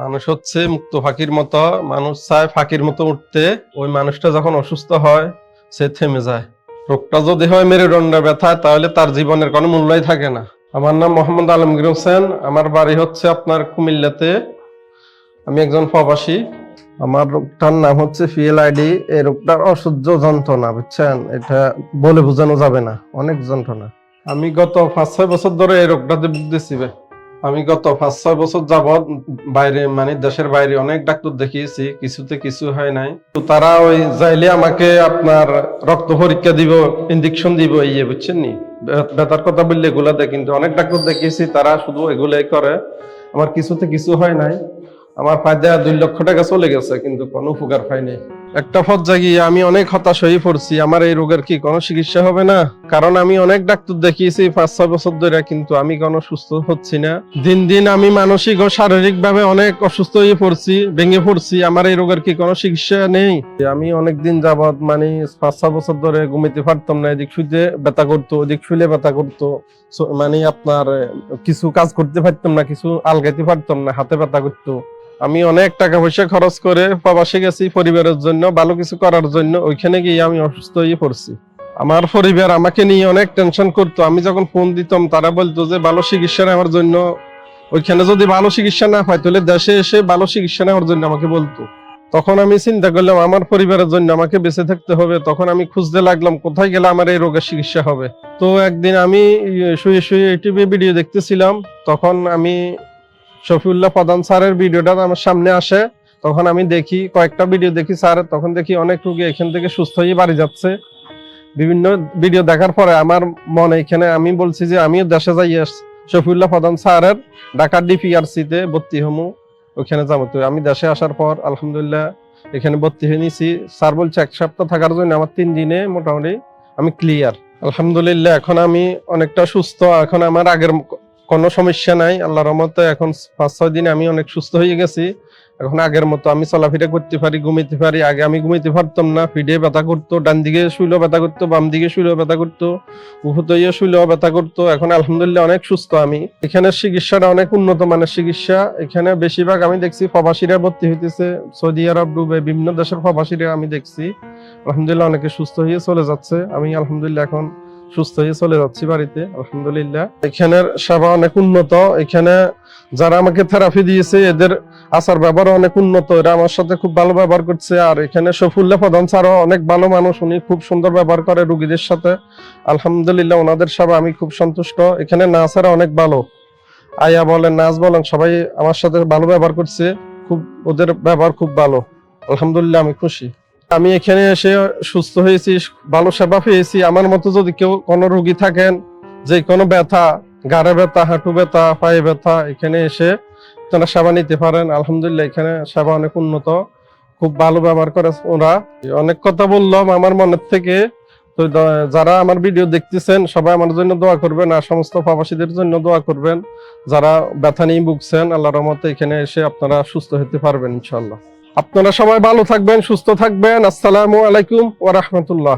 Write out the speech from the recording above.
মানুষ হচ্ছে মুক্ত ফাঁকির মতো, মানুষ চায় ফাঁকির মতো উঠতে। ওই মানুষটা যখন অসুস্থ হয়, সে থেমে যায়। রোগটা যদি হয় মেরুদণ্ড ব্যথা, তাহলে তার জীবনের কোনো মূল্যই থাকে না। আমার নাম মোহাম্মদ আলমগীর হোসেন। আমার বাড়ি হচ্ছে আপনার কুমিল্লাতে। আমি একজন প্রবাসী। আমার রোগটার নাম হচ্ছে ফিএলআইডি। এই রোগটার অসহ্য যন্ত্রণা, বুঝছেন? এটা বলে বোঝানো যাবে না। অনেক যন্ত্রণা। আমি গত পাঁচ ছয় বছর ধরে এই রোগটাতে ভুগতেছি। আমি গত পাঁচ ছয় বছর যাবৎ বাইরে মানে দেশের বাইরে অনেক ডাক্তার দেখিয়েছি, কিছুতে কিছু হয় নাই। তো তারা ওই যাইলে আমাকে আপনার রক্ত পরীক্ষা দিব ইঞ্জেকশন দিব ইয়ে বুঝছেন নি? বে- ব্যথার কথা বললে এগুলা দেয়, কিন্তু অনেক ডাক্তার দেখিয়েছি, তারা শুধু এগুলাই করে। আমার কিছুতে কিছু হয় নাই। আমার ফায়দা দুই লক্ষ টাকা চলে গেছে, কিন্তু কোনো উপকার পাইনি। একটা পর্যায়ে গিয়ে আমি অনেক হতাশ হয়ে পড়ছি। আমার এই রোগের কি কোনো চিকিৎসা হবে না? কারণ আমি অনেক ডাক্তার দেখিয়েছি পাঁচ, ছয় বছর ধরে, কিন্তু আমি কোনো সুস্থ হচ্ছি না। দিন দিন আমি মানসিক ও শারীরিক ভাবে অনেক অসুস্থ হয়ে পড়ছি, ভেঙে পড়ছি। আমার এই রোগের কি কোনো চিকিৎসা নেই? আমি অনেক দিন যাবৎ মানে পাঁচ, ছয় বছর ধরে ঘুমিতে পারতাম না। এদিক শুইতে ব্যথা করতো, ওদিক শুইলে ব্যথা করতো। মানে আপনার কিছু কাজ করতে পারতাম না, কিছু আলগাইতে পারতাম না, হাতে ব্যথা করতো। আমি অনেক টাকা পয়সা খরচ করে প্রবাসে গেছি পরিবারের জন্য, ভালো কিছু করার জন্য, ওইখানে গিয়ে আমি অসুস্থ হয়ে পড়ছি। আমার পরিবার আমাকে নিয়ে অনেক টেনশন করতো। আমি যখন ফোন দিতাম, তারা বলতো যে, ভালো চিকিৎসা নেওয়ার জন্য, ওইখানে যদি ভালো চিকিৎসা না হয়, তাহলে দেশে এসে ভালো চিকিৎসা নেওয়ার জন্য আমাকে বলতো। তখন আমি চিন্তা করলাম, আমার পরিবারের জন্য আমাকে বেঁচে থাকতে হবে। তখন আমি খুঁজতে লাগলাম, কোথায় গেলে আমার এই রোগের চিকিৎসা হবে। তো একদিন আমি শুয়ে শুয়ে টিভি ভিডিও দেখতেছিলাম। তখন আমি শফিউল্লাহ প্রধান স্যারের ভিডিওটা আমার সামনে আসে। তখন আমি দেখি, কয়েকটা ভিডিও দেখি স্যার, তখন দেখি অনেক রুগী এখান থেকে সুস্থ হয়ে বাড়ি যাচ্ছে। বিভিন্ন ভিডিও দেখার পরে আমার মনে এখানে আমি বলছি যে আমিও দেশে যাই শফিউল্লাহ প্রধান স্যারের ঢাকা ডিপিআরসি তে ভর্তি হমু ওখানে যাব। তো আমি দেশে আসার পর আলহামদুলিল্লাহ এখানে ভর্তি হয়ে নিছি। স্যার বলছে, এক সপ্তাহ থাকার জন্য আমার তিন দিনে মোটামুটি আমি ক্লিয়ার আলহামদুলিল্লাহ, এখন আমি অনেকটা সুস্থ, এখন আমার আগের কোনো সমস্যা নাই, আল্লাহর রহমতে এখন পাঁচ, ছয় দিনে আমি অনেক সুস্থ হয়ে গেছি। এখন আগের মতো আমি চলাফেরা করতে পারি, ঘুমাইতে পারি, আগে আমি ঘুমাইতে পারতাম না, পিঠে ব্যথা করতো, ডান দিকে শুইলেও ব্যথা করতো, বাম দিকে শুইলেও ব্যথা করতো উহুত ইয়ে শুইলেও ব্যথা করতো। এখন আলহামদুলিল্লাহ অনেক সুস্থ আমি। এখানে চিকিৎসাটা অনেক উন্নত মানের চিকিৎসা। এখানে বেশিরভাগ আমি দেখছি প্রবাসীরা ভর্তি হইতেছে। সৌদি আরব ডুবে বিভিন্ন দেশের প্রবাসীরা আমি দেখছি। আলহামদুলিল্লাহ অনেকে সুস্থ হয়ে চলে যাচ্ছে। আমি আলহামদুলিল্লাহ এখন সুস্থ হয়ে চলে যাচ্ছি বাড়িতে, আলহামদুলিল্লাহ। এখানের সেবা অনেক উন্নত। এখানে যারা আমাকে থেরাপি দিয়েছে, এদের আচার ব্যবহার অনেক উন্নত। এরা আমার সাথে খুব ভালো ব্যবহার করছে। আর এখানে সফুল্লা প্রধান স্যারও অনেক ভালো মানুষ। উনি খুব সুন্দর ব্যবহার করে রুগীদের সাথে। আলহামদুলিল্লাহ, ওনাদের সেবা আমি খুব সন্তুষ্ট। এখানে নার্সারা অনেক ভালো। আয়া বলেন নাচ বলেন, সবাই আমার সাথে ভালো ব্যবহার করছে। খুব, ওদের ব্যবহার খুব ভালো। আলহামদুলিল্লাহ, আমি খুশি। আমি এখানে এসে সুস্থ হয়েছি, ভালো সেবা পেয়েছি। আমার মতো যদি কেউ কোনো রুগী থাকেন, যে কোনো ব্যথা, গাড়ে ব্যথা, হাঁটু ব্যথা, পায়ে ব্যথা, এখানে এসে তারা সেবা নিতে পারেন। আলহামদুলিল্লাহ, এখানে সেবা অনেক উন্নত। খুব ভালো ব্যবহার করে ওরা। অনেক কথা বললাম আমার মনের থেকে। তো যারা আমার ভিডিও দেখতেছেন, সবাই আমার জন্য দোয়া করবেন আর সমস্ত প্রবাসীদের জন্য দোয়া করবেন। যারা ব্যথা নিয়ে ভুগছেন, আল্লাহর রহমতে এখানে এসে আপনারা সুস্থ হতে পারবেন ইনশাল্লাহ আপনারা সবাই ভালো থাকবেন সুস্থ থাকবেন। আসসালামু আলাইকুম ওয়া রাহমাতুল্লাহ।